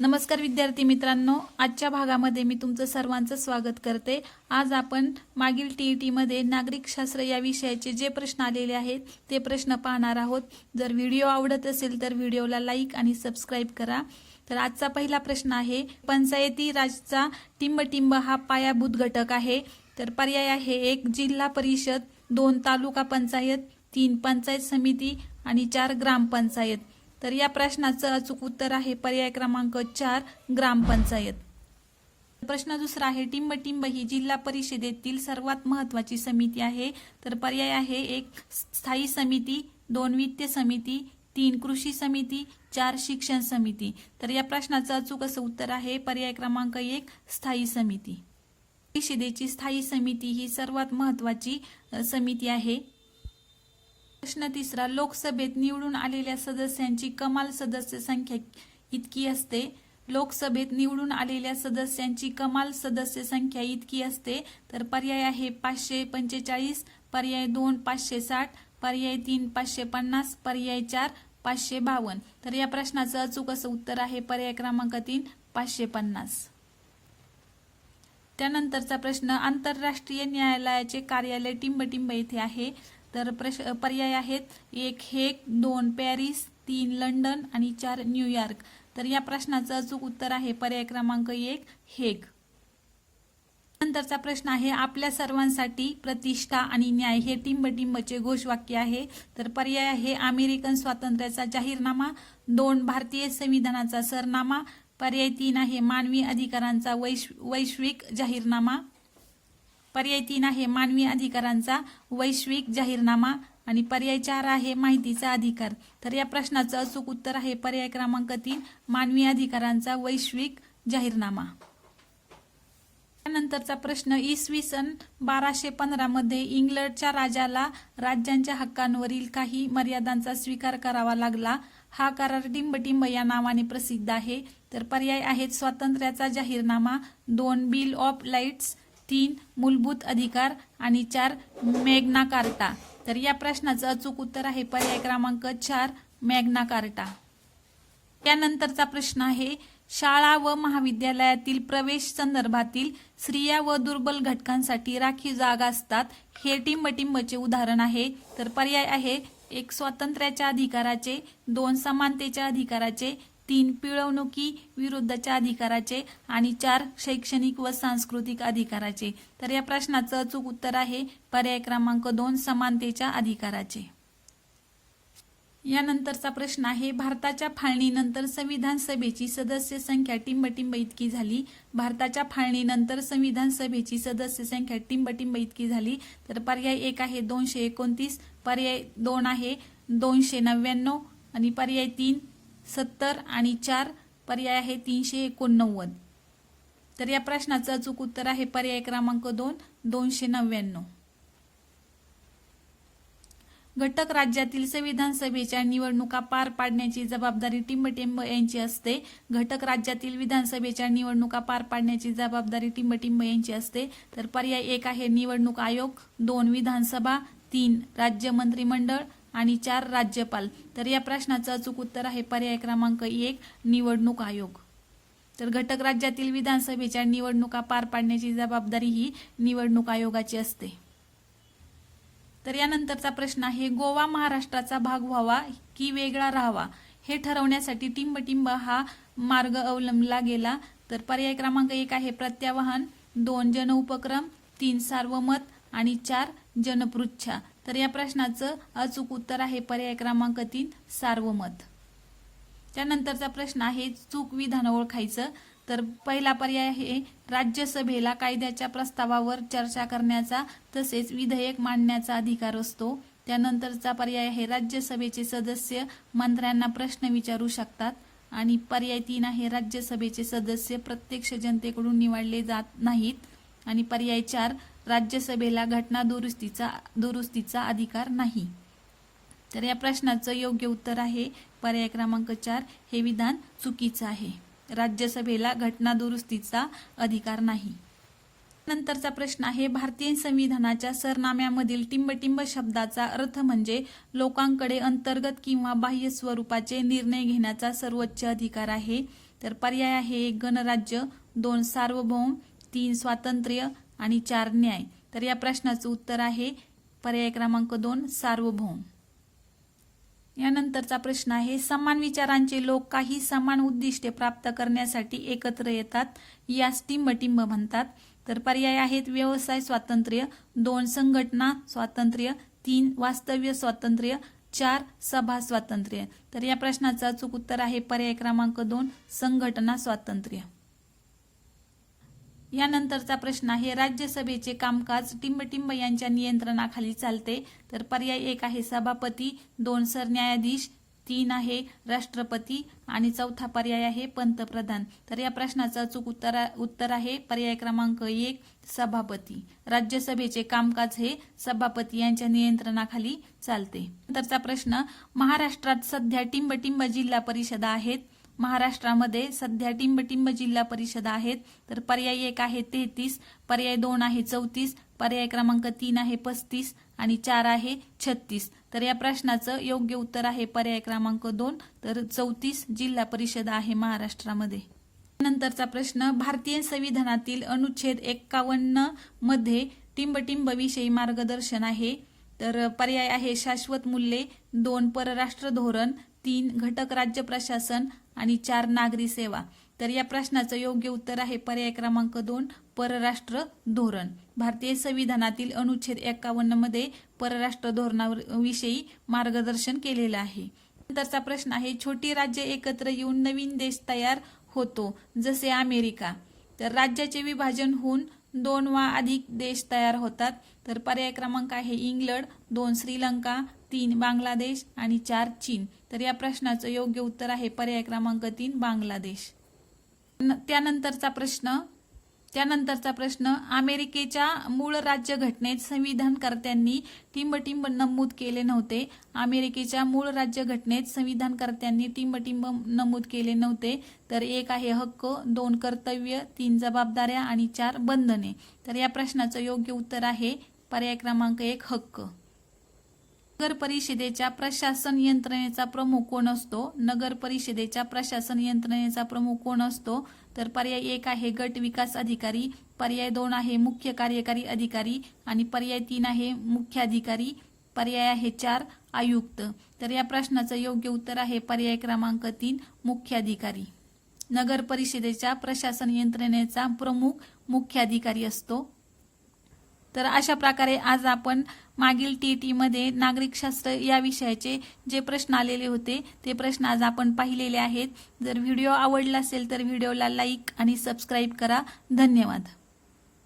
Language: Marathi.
नमस्कार विद्यार्थी मित्रांनो आजच्या भागामध्ये मी तुमचं सर्वांचं स्वागत करते. आज आपण मागील टी ई टीमध्ये नागरिकशास्त्र या विषयाचे जे प्रश्न आलेले आहेत ते प्रश्न पाहणार आहोत. जर व्हिडिओ आवडत असेल तर व्हिडिओला लाईक आणि सबस्क्राईब करा. तर आजचा पहिला प्रश्न आहे पंचायती राजचा टिंबटिंब हा पायाभूत घटक आहे. तर पर्याय आहे एक जिल्हा परिषद दोन तालुका पंचायत तीन पंचायत समिती आणि चार ग्रामपंचायत तर या प्रश्नाचं अचूक उत्तर आहे पर्याय क्रमांक चार ग्रामपंचायत. प्रश्न दुसरा आहे टिंबटिंब ही जिल्हा परिषदेतील सर्वात महत्वाची समिती आहे. तर पर्याय आहे एक स्थायी समिती दोन वित्त समिती तीन कृषी समिती चार शिक्षण समिती. तर या प्रश्नाचं अचूक असं उत्तर आहे पर्याय क्रमांक एक स्थायी समिती. परिषदेची स्थायी समिती ही सर्वात महत्वाची समिती आहे. प्रश्न तिसरा लोकसभेत निवडून आलेल्या सदस्यांची कमाल सदस्य संख्या इतकी असते? लोकसभेत निवडून आलेल्या सदस्यांची कमाल सदस्य संख्या इतकी असते? तर पर्याय आहे पाचशे पंचेचाळीस पर्याय दोन पाचशे साठ पर्याय तीन पाचशे पन्नास पर्याय चार पाचशे बावन्न. तर या प्रश्नाचं अचूक असं उत्तर आहे पर्याय क्रमांक तीन पाचशे पन्नास. त्यानंतरचा प्रश्न आंतरराष्ट्रीय न्यायालयाचे कार्यालय टिंबटिंब येथे आहे. तर प्रश पर्याय आहेत. एक हेक दोन पॅरिस तीन लंडन आणि चार न्यूयॉर्क तर या प्रश्नाचं अचूक उत्तर आहे पर्याय क्रमांक एक हेक नंतरचा प्रश्न आहे आपल्या सर्वांसाठी प्रतिष्ठा आणि न्याय हे टिंबटिंबचे घोषवाक्य आहे. तर पर्याय आहे अमेरिकन स्वातंत्र्याचा जाहीरनामा दोन भारतीय संविधानाचा सरनामा. पर्याय तीन आहे मानवी अधिकारांचा वैश वैश्विक जाहीरनामा. पर्याय तीन आहे मानवी अधिकारांचा वैश्विक जाहीरनामा आणि पर्याय चार आहे माहितीचा अधिकार. तर या प्रश्नाचं अचूक उत्तर आहे पर्याय क्रमांक तीन मानवी अधिकारांचा वैश्विक जाहीरनामा. त्यानंतरचा प्रश्न इसवी सन बाराशे पंधरामध्ये इंग्लंडच्या राजाला राज्यांच्या हक्कांवरील काही मर्यादांचा स्वीकार करावा लागला. हा करार डिंबटिंब या नावाने प्रसिद्ध आहे. तर पर्याय आहेत स्वातंत्र्याचा जाहीरनामा दोन बिल ऑफ लाईट्स तीन मूलभूत अधिकार आणि चार मेग्ना कार्टा तर या प्रश्नाचं अचूक उत्तर आहे पर्याय क्रमांक चार मॅग्ना कार्टा त्यानंतरचा प्रश्न आहे शाळा व महाविद्यालयातील प्रवेश संदर्भातील स्त्रिया व दुर्बल घटकांसाठी राखीव जागा असतात हे टिंबटिंबचे उदाहरण आहे. तर पर्याय आहे एक स्वातंत्र्याच्या अधिकाराचे दोन समानतेच्या अधिकाराचे तीन पिळवणुकी विरुद्धच्या अधिकाराचे आणि चार शैक्षणिक व सांस्कृतिक अधिकाराचे. तर या प्रश्नाचं अचूक उत्तर आहे पर्याय क्रमांक दोन समानतेच्या अधिकाराचे. यानंतरचा प्रश्न आहे भारताच्या फाळणीनंतर संविधान सभेची सदस्य संख्या टिंबटिंब इतकी झाली? भारताच्या फाळणीनंतर संविधान सभेची सदस्य संख्या टिंबटिंब इतकी झाली? तर पर्याय एक आहे दोनशे एकोणतीस पर्याय दोन आहे दोनशे नव्याण्णव आणि पर्याय तीन सत्तर आणि चार पर्याय आहे तीनशे एकोणनव्वद. तर या प्रश्नाचं अचूक उत्तर आहे पर्याय क्रमांक दोन दोनशे नव्याण्णव. घटक राज्यातील संविधान सभेच्या निवडणुका पार पाडण्याची जबाबदारी टिंबटिंब यांची असते. घटक राज्यातील विधानसभेच्या निवडणुका पार पाडण्याची जबाबदारी टिंबटिंब यांची असते. तर पर्याय एक आहे निवडणूक आयोग दोन विधानसभा तीन राज्य मंत्रिमंडळ आणि चार राज्यपाल. तर या प्रश्नाचं अचूक उत्तर आहे पर्याय क्रमांक एक निवडणूक आयोग. तर घटक राज्यातील विधानसभेच्या निवडणुका पार पाडण्याची जबाबदारी ही निवडणूक आयोगाची असते. तर यानंतरचा प्रश्न आहे गोवा महाराष्ट्राचा भाग व्हावा की वेगळा राहावा? हे ठरवण्यासाठी टिंबटिंब हा मार्ग अवलंबला गेला. तर पर्याय क्रमांक एक आहे प्रत्यावाहन दोन जन उपक्रम तीन सार्वमत आणि चार जनपृच्छा. तर या प्रश्नाचं अचूक उत्तर आहे पर्याय क्रमांक तीन सार्वमत. त्यानंतरचा प्रश्न आहे चूक विधान ओळखायचं. तर पहिला पर्याय आहे राज्यसभेला कायद्याच्या प्रस्तावावर चर्चा करण्याचा तसेच विधेयक मांडण्याचा अधिकार असतो. त्यानंतरचा पर्याय आहे राज्यसभेचे सदस्य मंत्र्यांना प्रश्न विचारू शकतात. आणि पर्याय तीन आहे राज्यसभेचे सदस्य प्रत्यक्ष जनतेकडून निवडले जात नाहीत. आणि पर्याय चार राज्यसभेला घटना दुरुस्तीचा दुरुस्तीचा अधिकार नाही. तर या प्रश्नाचं योग्य उत्तर आहे. पर्याय क्रमांक चार हे विधान चुकीचं आहे. राज्यसभेला घटना दुरुस्तीचा अधिकार नाही. नंतरचा प्रश्न आहे भारतीय संविधानाच्या सरनाम्यामधील टिंबटिंब शब्दाचा अर्थ म्हणजे लोकांकडे अंतर्गत किंवा बाह्य स्वरूपाचे निर्णय घेण्याचा सर्वोच्च अधिकार आहे. तर पर्याय आहे एक गणराज्य दोन सार्वभौम तीन स्वातंत्र्य आणि चार न्याय. तर या प्रश्नाचं उत्तर आहे पर्याय क्रमांक दोन सार्वभौम. यानंतरचा प्रश्न आहे समान विचारांचे लोक काही समान उद्दिष्टे प्राप्त करण्यासाठी एकत्र येतात यास टिंबटिंब म्हणतात. तर पर्याय आहेत व्यवसाय स्वातंत्र्य. दोन संघटना स्वातंत्र्य. तीन वास्तव्य स्वातंत्र्य. चार सभा स्वातंत्र्य. तर या प्रश्नाचं अचूक उत्तर आहे पर्याय क्रमांक दोन संघटना स्वातंत्र्य. यानंतरचा प्रश्न आहे राज्यसभेचे कामकाज टिंबटिंब यांच्या नियंत्रणाखाली चालते तर पर्याय एक आहे सभापती दोन सरन्यायाधीश तीन आहे राष्ट्रपती आणि चौथा पर्याय आहे पंतप्रधान. तर या प्रश्नाचं अचूक उत्तर उत्तर आहे पर्याय क्रमांक एक सभापती. राज्यसभेचे कामकाज हे सभापती यांच्या नियंत्रणाखाली चालते. नंतरचा प्रश्न महाराष्ट्रात सध्या टिंबटिंब जिल्हा परिषदा आहेत महाराष्ट्रामध्ये सध्या टिंबटिंब जिल्हा परिषदा आहेत. तर पर्याय एक आहे तेहतीस पर्याय दोन आहे चौतीस पर्याय क्रमांक तीन आहे पस्तीस आणि चार आहे छत्तीस. तर या प्रश्नाचं योग्य उत्तर आहे पर्याय क्रमांक दोन. तर चौतीस जिल्हा परिषद आहे महाराष्ट्रामध्ये. नंतरचा प्रश्न भारतीय संविधानातील अनुच्छेद एक्कावन्नमध्ये टिंबटिंब विषयी मार्गदर्शन आहे. तर पर्याय आहे शाश्वत मूल्ये दोन परराष्ट्र धोरण तीन घटक राज्य प्रशासन आणि चार नागरी सेवा. तर या प्रश्नाचं योग्य उत्तर आहे पर्याय क्रमांक दोन परराष्ट्र धोरण. भारतीय संविधानातील अनुच्छेद एकावन्नमध्ये परराष्ट्र धोरणाविषयी मार्गदर्शन केलेलं आहे. नंतरचा प्रश्न आहे छोटी राज्य एकत्र येऊन नवीन देश तयार होतो जसे अमेरिका. तर राज्याचे विभाजन होऊन दोन वा अधिक देश तयार होतात. तर पर्याय क्रमांक आहे इंग्लंड दोन श्रीलंका तीन बांगलादेश आणि चार चीन. तर या प्रश्नाचं योग्य उत्तर आहे पर्याय क्रमांक तीन बांगलादेश. न- त्यानंतरचा प्रश्न त्यानंतरचा प्रश्न अमेरिकेच्या मूळ राज्य घटनेत संविधानकर्त्यांनी टिंबटिंब नमूद केले नव्हते. अमेरिकेच्या मूळ राज्य घटनेत संविधानकर्त्यांनी टिंबटिंब नमूद केले नव्हते. तर एक आहे हक्क दोन कर्तव्य तीन जबाबदाऱ्या आणि चार बंधने. तर या प्रश्नाचं योग्य उत्तर आहे पर्याय क्रमांक एक हक्क. नगर परिषदेच्या प्रशासन यंत्रणेचा प्रमुख कोण असतो? नगर परिषदेच्या प्रशासन यंत्रणेचा प्रमुख कोण असतो? तर पर्याय एक आहे गट विकास अधिकारी पर्याय दोन आहे मुख्य कार्यकारी अधिकारी आणि पर्याय तीन आहे मुख्याधिकारी पर्याय आहे चार आयुक्त. तर या प्रश्नाचं योग्य उत्तर आहे पर्याय क्रमांक तीन मुख्याधिकारी. नगर परिषदेच्या प्रशासन यंत्रणेचा प्रमुख मुख्याधिकारी असतो. तर अशा प्रकारे आज आपण मागील टी टी मध्ये नागरिकशास्त्र या विषयाचे जे प्रश्न आलेले होते ते प्रश्न आज आपण पाहिलेले आहेत. जर व्हिडिओ आवडला असेल तर व्हिडिओला लाईक आणि सबस्क्राईब करा. धन्यवाद.